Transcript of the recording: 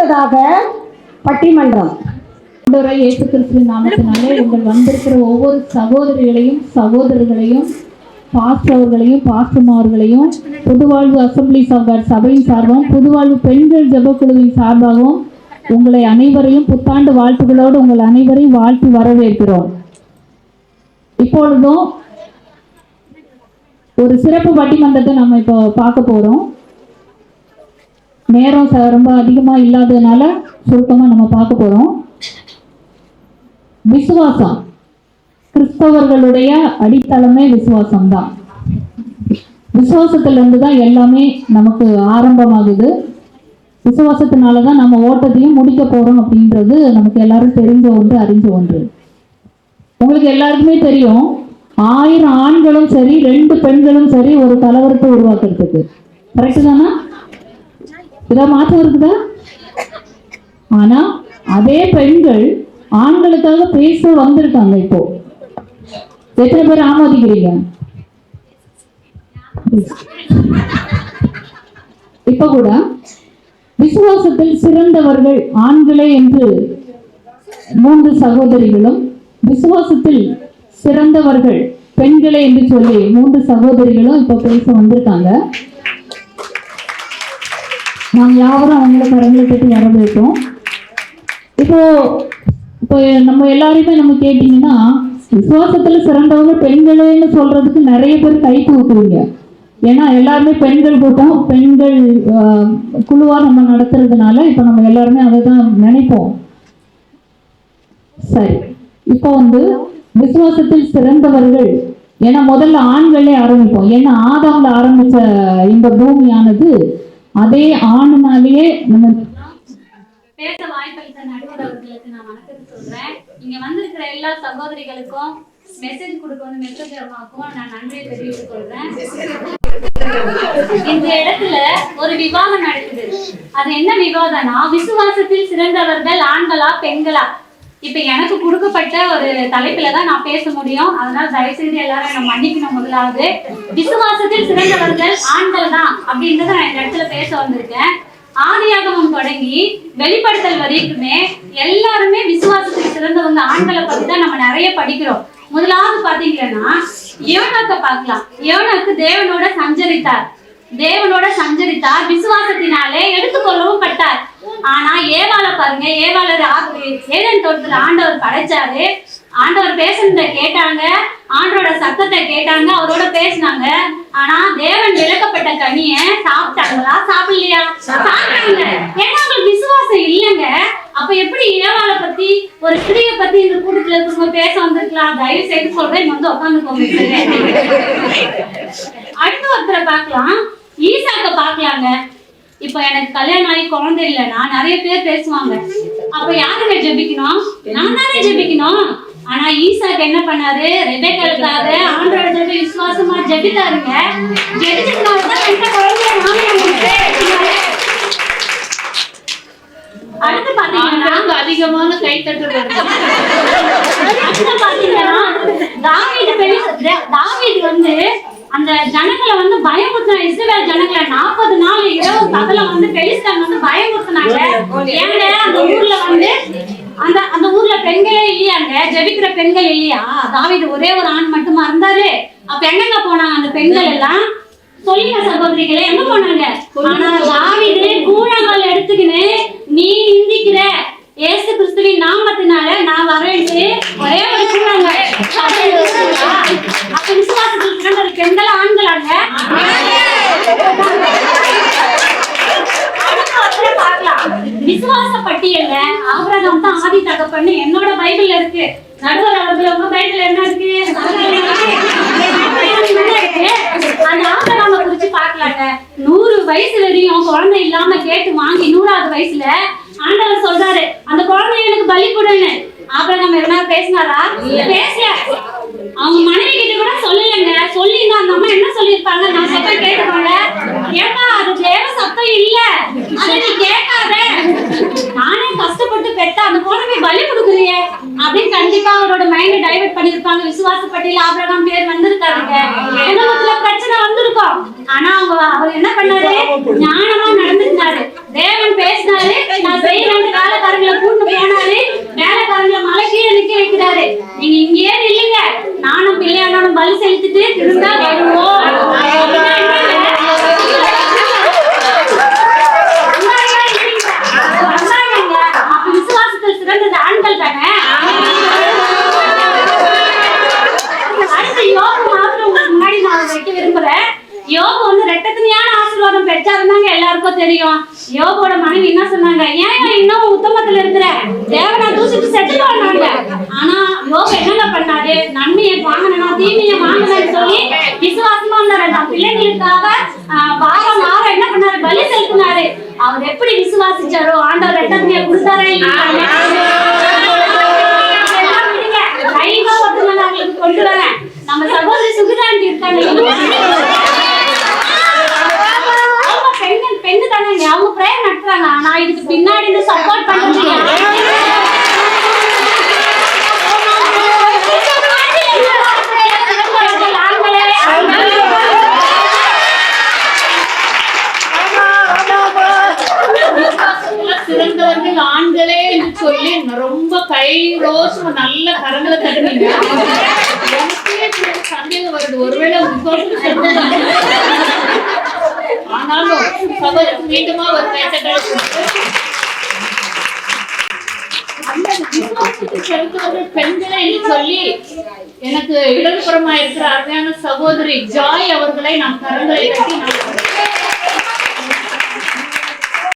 அடுத்ததாக பட்டிமன்றம். இயேசு கிறிஸ்துவின் நாமத்தினாலே உங்கள் வந்திருக்கிற ஒவ்வொரு சகோதரிகளையும் சகோதரர்களையும் பாஸ்டவர்களையும் பாஸ்டமார்களையும் புதுவாழ்வு அசம்பிளி ஆஃப் சபையின் சார்பாகவும் புதுவாழ்வு பெண்கள் ஜபக்குழுவின் சார்பாகவும் உங்களை அனைவரையும் புத்தாண்டு வாழ்த்துக்களோடு உங்கள் அனைவரையும் வாழ்த்து வரவேற்கிறோம். இப்பொழுதும் ஒரு சிறப்பு பட்டிமன்றத்தை நம்ம இப்போ பார்க்க போகிறோம் நேரம் ச- ரொம்ப அதிகமா இல்லாததுனால சுருக்கமாக நம்ம பார்க்க போறோம். விசுவாசம். கிறிஸ்தவர்களுடைய அடித்தளமே விசுவாசம் தான் விசுவாசத்துலேருந்து தான் எல்லாமே நமக்கு ஆரம்பமாகுது. விசுவாசத்தினால தான் நம்ம ஓட்டத்தையும் முடிக்க போறோம் அப்படின்றது நமக்கு எல்லாரும் தெரிஞ்ச ஒன்று அறிஞ்ச ஒன்று. உங்களுக்கு எல்லாருக்குமே தெரியும் ஆயிரம் ஆண்களும் சரி ரெண்டு பெண்களும் சரி ஒரு கலவரத்தை உருவாக்குறதுக்கு. கரெக்டு தானா? ஏதாவது மாற்றம் இருக்குதா ஆனா அதே பெண்கள் ஆண்களுக்காக பேச வந்திருக்காங்க இப்போ. எத்தனை பேர் ஆமோதிக்கிறீங்க? இப்ப கூட விசுவாசத்தில் சிறந்தவர்கள் ஆண்களே என்று மூன்று சகோதரிகளும் விசுவாசத்தில் சிறந்தவர்கள் பெண்களே என்று சொல்லி மூன்று சகோதரிகளும் இப்ப பேச வந்திருக்காங்க. நாங்கள் யாவரும் அவங்கள கரங்களை கட்டி வரவேற்போம் இப்போ இப்போ நம்ம எல்லாரையுமே நம்ம கேட்டீங்கன்னா விசுவாசத்துல சிறந்தவங்க பெண்களேன்னு சொல்றதுக்கு நிறைய பேர் கை தூக்குவீங்க. ஏன்னா எல்லாருமே பெண்கள் கூட்டம் பெண்கள் குழுவா நம்ம நடத்துறதுனால இப்போ நம்ம எல்லாருமே அதை தான் நினைப்போம். சரி. இப்போ வந்து விசுவாசத்தில் சிறந்தவர்கள் ஏன்னா முதல்ல ஆண்களே ஆரம்பிப்போம். ஏன்னா ஆதாம்ல ஆரம்பிச்ச இந்த பூமியானது அதே ஆணுனாலேயே நம்ம பேச வாய்ப்பளித்த நடுவர் அவர்களுக்கு நான் வணக்கத்தை சொல்றேன். இங்க வந்திருக்கிற எல்லா சகோதரிகளுக்கும் மெசேஜ் கொடுக்க வந்து மெசேஜ் அம்மாக்கும் நான் நன்றியை தெரிவித்துக் கொள்றேன். இந்த இடத்துல ஒரு விவாதம் நடக்குது. அது என்ன விவாதம்னா விசுவாசத்தில் சிறந்தவர்கள் ஆண்களா பெண்களா? இப்ப எனக்கு கொடுக்கப்பட்ட ஒரு தலைப்புல தான் நான் பேச முடியும். அதனால தயவு செய்து எல்லாரும் என்ன மன்னிக்கணும் முதலாவது. விசுவாசத்தில் சிறந்தவர்கள் ஆண்கள் தான் அப்படின்றத நான் இந்த இடத்துல பேச வந்திருக்கேன். ஆதியாகமம் தொடங்கி வெளிப்படுத்தல் வரைக்குமே எல்லாருமே விசுவாசத்தில் சிறந்தவங்க ஆண்களை பத்தி தான் நம்ம நிறைய படிக்கிறோம். முதலாவது பாத்தீங்கன்னா யோனாக்க பார்க்கலாம். யோனாக்கு தேவனோட சஞ்சரித்தார். தேவனோட சஞ்சரித்தார். விசுவாசத்தினாலே எடுத்துக்கொள்ளவும் பட்டார். ஆனா ஏவால பாருங்க ஏவாளர் ஆ- தோட்டத்துல ஆண்டவர் படைச்சாரு. ஆண்டவர் பேசுனத கேட்டாங்க. ஆண்டோட சத்தத்தை கேட்டாங்க அவரோட பேசினாங்க. ஆனா தேவன் விளக்கப்பட்ட கனிய சாப்பிட்டாங்களா? சாப்பிடலையா? சாப்பிட்டாங்க ஏன்னா அவங்களுக்கு விசுவாசம் இல்லைங்க. அப்ப எப்படி ஏவால பத்தி ஒரு ஸ்திரியை பத்தி இந்த கூட்டத்துல இருக்கவங்க பேச வந்திருக்கலாம்? தயவு செய்து சொல்றேன் இங்க வந்து உட்காந்துக்கோங்க அடுத்த ஒருத்தரை பார்க்கலாம். ஈசாக்க பார்க்கலாங்க. இப்போ எனக்கு கல்யாணம் ஆகி குழந்தை இல்லைன்னா நிறைய பேர் பேசுவாங்க. அப்ப யாருங்க ஜெபிக்கணும்? நான் தானே ஜெபிக்கணும். ஆனா ஈசாக்கு என்ன பண்ணாரு? ரெபேக்காளுக்காக ஆண்டோட விசுவாசமா ஜெபித்தாருங்க. அடுத்து பாத்தீங்கன்னா அதிகமான கைத்தட்டு பாத்தீங்கன்னா, தாவீது பெரிய- தா- தாவீது வந்து அந்த ஜனங்களை வந்து பயமுறுத்தின இஸ்ரவேல் ஜனங்களை நாற்பது நாள் இரவு பகல வந்து பெலிஸ்தான் வந்து பயமுறுத்தினாங்க. ஏங்க அந்த ஊர்ல வந்து அந்த அந்த ஊர்ல பெண்களே இல்லையாங்க? ஜெபிக்கிற பெண்கள் இல்லையா? தாவீது ஒரே ஒரு ஆண் மட்டுமா இருந்தாரு? அப்ப எங்கெங்க போனாங்க அந்த பெண்கள் எல்லாம்? சொல்லுங்க சகோதரிகளே எங்க போனாங்க? ஆனா தாவீது கூழாங்கல் எடுத்துக்கின்னு நீ நிந்திக்கிற இயேசு கிறிஸ்துவின் நாமத்தினால நான் வரேன்ட்டு ஒரே ஒரு கூழாங்க அப்ப விசுவாசத்தில் சிறந்தது பெண்கள் ஆண்களாங்க அடுத்த ஒருத்தரை பார்க்கலாம். விசுவாச பட்டியல்ல. ஆபிரகாம் தான் ஆதி தகப்பன்னு என்னோட பைபிள்ல இருக்கு. நடுவர் அவர்கள் உங்க பைபிள் என்ன இருக்கு? அந்த ஆபிரகாம குறிச்சு பாக்கலாங்க நூறு வயசு வரையும் குழந்தை இல்லாம கேட்டு வாங்கி நூறாவது வயசுல ஆண்டவர் சொல்றாரு அந்த குழந்தை எனக்கு பலி கொடுன்னு. ஆபிரகாம் எதனா பேசினாரா? பேசல. அவங்க மனைவி கிட்ட கூட சொல்லலைங்க. சொல்லியிருந்தா அந்த அம்மா என்ன சொல்லியிருப்பாங்க? நான் சத்தம் கேட்டுக்கோங்க. ஏன்னா அது தேவ சத்தம் இல்ல. அதை நீ கேட்காத. பலி கொடுக்குறியே அப்படின்னு கண்டிப்பா அவரோட மைண்ட் டைவர்ட் பண்ணிருப்பாங்க விசுவாச பட்டியல ஆபிரகாம் பேர் வந்திருக்காருங்க. ஏன்னா சில பிரச்சனை வந்திருக்கும். ஆனா அவங்க அவர் என்ன பண்ணாரு? ஞானமா நடந்திருந்தாரு தேவன் பேசினாரு நான் செய்யறேன் வேலைக்காரங்களை கூட்டு போனாரு. வேலைக்காரங்களை மலை கீழே நிக்க வைக்கிறாரு. நீங்க இங்கேயே இல்லைங்க நானும் பிள்ளையானாலும் பலி செலுத்திட்டு திரும்ப எல்லாருக்கும் தெரியும்? யோபோட மனைவி என்ன சொன்னாங்க? ஏன் இன்னும் உத்தமத்துல இருக்கிற? தேவனா தூசிட்டு செட்டில் போனாங்க. ஆனா யோபு என்னங்க பண்ணாரு? நன்மையை வாங்கணும் தீமையை வாங்கணும்னு சொல்லி விசுவாசமா இருந்தாரு. தன் பிள்ளைங்களுக்காக வாரம் வாரம் என்ன பண்ணாரு? பலி செலுத்தினாரு. அவர் எப்படி விசுவாசிச்சாரோ ஆண்டவர் ரெட்டத்தினியை கொடுத்தாரா. இல்லையா கொண்டு வரேன். நம்ம சகோதரி சுகுதாண்டி இருக்காங்க அவங்க தானேங்க அவங்க பிரேயர் நடத்துறாங்க. ஆனா இதுக்கு பின்னாடி இருந்து சப்போர்ட் விசுவாசத்துல சிறந்தவர்கள் ஆண்களே என்று சொல்லி ரொம்ப கை ரோசம் நல்ல கரங்களை தட்டுனீங்க. சந்தேகம் வருது. ஒருவேளை ஆனாலும் சகோதரர் மீண்டுமா ஒரு கைத்தட்டல் பெண்களை விசுவாசத்தை சொல்லி எனக்கு இடதுபுறமா இருக்கிற அருமையான சகோதரி ஜாய் அவர்களை நான் கரங்களை தட்டி நாம்